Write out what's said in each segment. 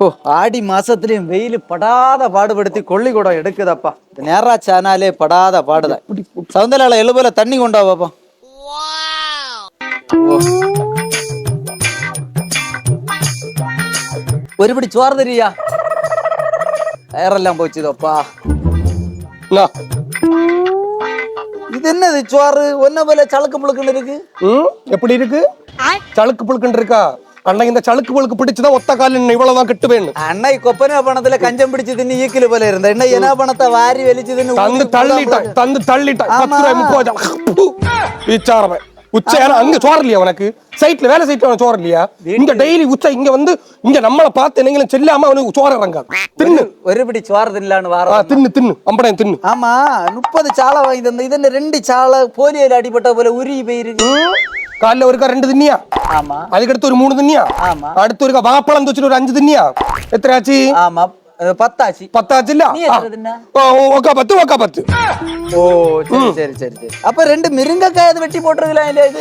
ஓ ஆடி மாசத்துலயும் வெயில் படாத பாடுபடுத்தி கொள்ளிக்கூடம் எடுக்குதப்பா. நேரா சேனாலே படாத பாடுதான் சவுந்தலால எழுபல தண்ணி கொண்டா பாப்போம். ഒരുപിടി ചോറ് തരിക വയറെല്ലാം இது என்னது சோறு? ஒன்ன போல ചളക്ക് പുളുക്കുണ്ട് இருக்கு. எப்படி இருக்கு? ചളക്ക് പുളുക്കുണ്ട് இருக்கா? அண்ணன் இந்த சளுக்கு புழுக்கு பிடிச்சுதான் ஒத்த காலில் இவ்வளவுதான் கட்டு வேணும் അണ്ണ ഈ കൊപ്പന പണത്തിലെ കഞ്ചം പിടിച്ച് തിന്ന് ഈക്കില് പോലെ ഇരുന്ന എണ്ണ എന്നാ പണത്തെ വാരി വലിച്ച് തിന്ന് தந்து ഊതി தள்ளிட்டான் தந்து தள்ளிட்டான் ஆமா. பத்து ரூபாய் முப்பது ரூபாய் விச்சாரமே உச்ச ஏன்னா அங்க சோறு இல்லையா உனக்கு சைட்ல வேலை சைட்ல அவனுக்கு சோறு இல்லையா இங்க டெய்லி உச்ச இங்க வந்து இங்க நம்மள பார்த்து என்னங்களும் செல்லாம அவனுக்கு சோறு இறங்காது தின்னு ഒരു പിടി ചോറ് തില്ലാന്ന് ஆ, വാറ தின்னு தின்னு அம்படையும் தின்னு ஆமா முப்பது சாள வாங்கி தந்த இதென்ன ரெண்டு சாள போலியோல அடிபட்ட போல உருகி போயிருக்கு காலைல ஒருக்கா ரெண்டு தின்னியா? ஆமா. அதுக்கடுத்து ஒரு மூணு தின்னியா? ஆமா. அடுத்து ஒருக்கா வாப்பழம் வச்சுட்டு ஒரு அஞ்சு தின்னியா? எத்தனை ஆச்சு ஆமா பத்தாச்சு. பத்தாச்சு இல்ல? ஒக்கா பத்து ஒக்கா பத்து. ஓ சரி சரி சரி அப்ப ரெண்டு மிருங்கக்காய் அது வெட்டி இது?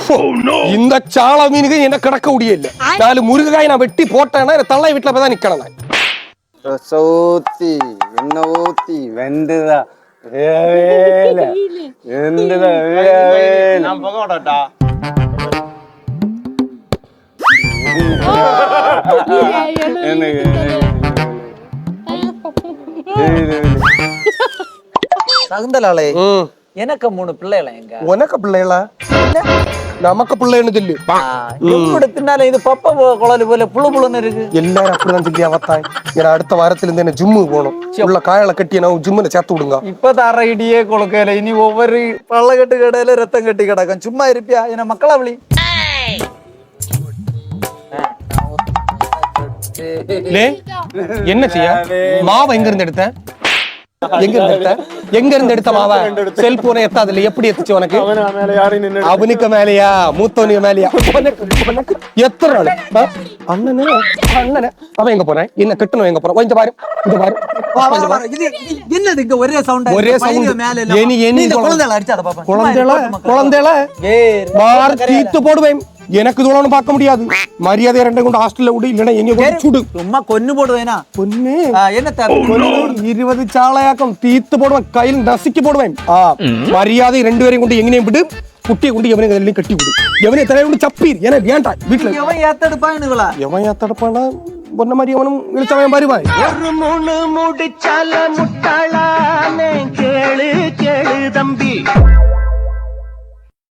இந்த சாள மீனுக்கு என்ன கிடக்க முடியல நாலு முருங்கைக்காய் நான் வெட்டி போட்டேன்னா தள்ளை வீட்டுல போய் தான் நிக்கணும் நான். சௌத்தி என்ன ஊத்தி வெந்துதா வேவேல வெந்துதா வேவேல. நான் போக எனக்கு சகுந்தலாளே ம். எனக்கு மூணு பிள்ளைகள எங்க? உனக்கு பிள்ளைகளா? நமக்கு பிள்ளைன்னு சொல்லு. எப்படி தின்னால இது பப்ப குழல் போல புழு புழுன்னு இருக்கு. எல்லாரும் அப்படிதான் சொல்லி அவத்தான் ஏன்னா அடுத்த வாரத்துல இருந்து என்ன ஜிம்மு போகணும். உள்ள காயலை கட்டி நான் ஜிம்முல சேர்த்து விடுங்க. இப்ப தர இடியே கொழுக்கையில இனி ஒவ்வொரு பள்ளக்கட்டு கடையில ரத்தம் கட்டி கிடக்கும். சும்மா இருப்பியா? என்ன மக்களா விழி லே என்ன செய்ய மாவை எங்க இருந்து எடுத்த? எங்க இருந்து எடுத்த? எங்க இருந்து எடுத்த மாவை? செல்போனை எத்தாதுல எப்படி எத்துச்சு உனக்கு? அவனுக்கு மேலயா? மூத்தவனுக்கு மேலயா? எத்தனை நாள்? அண்ணனே அண்ணனே. அவன் எங்க போறேன்? என்ன கட்டணும் எங்க போறான்? இங்க பாரு இங்க பாரு என்னது இங்க ஒரே சவுண்ட் ஒரே sound. எனி- எனி சொல். குழந்தைல அடிச்சாத பாப்பா. குழந்தைல குழந்தைல வேறு மார் தீத்து போடுவேன். எனக்கு தூரம் பார்க்க முடியாது மரியாதை ரெண்டை கொண்டு ஹாஸ்டல்ல விடு இல்லைன்னா எங்க கொண்டு சுடு சும்மா கொன்னு போடுவேனா பொண்ணு ஆ, என்ன தேவை? இருபது சாளையாக்கம் தீத்து போடுவேன் கையில் நசுக்கி போடுவேன் ஆ, மரியாதை ரெண்டு பேரையும் கொண்டு எங்கனையும் விடு குட்டியை கொண்டு எவனையும் எல்லாம் கட்டி விடு எவனையும் தலையை கொண்டு சப்பீர் ஏன்னா வேண்டாம் வீட்டுல எவன் ஏத்தெடுப்பானுங்களா எவன் தடுப்பானா பொண்ண மாதிரி அவனும் இழுச்சவன் வருவாய்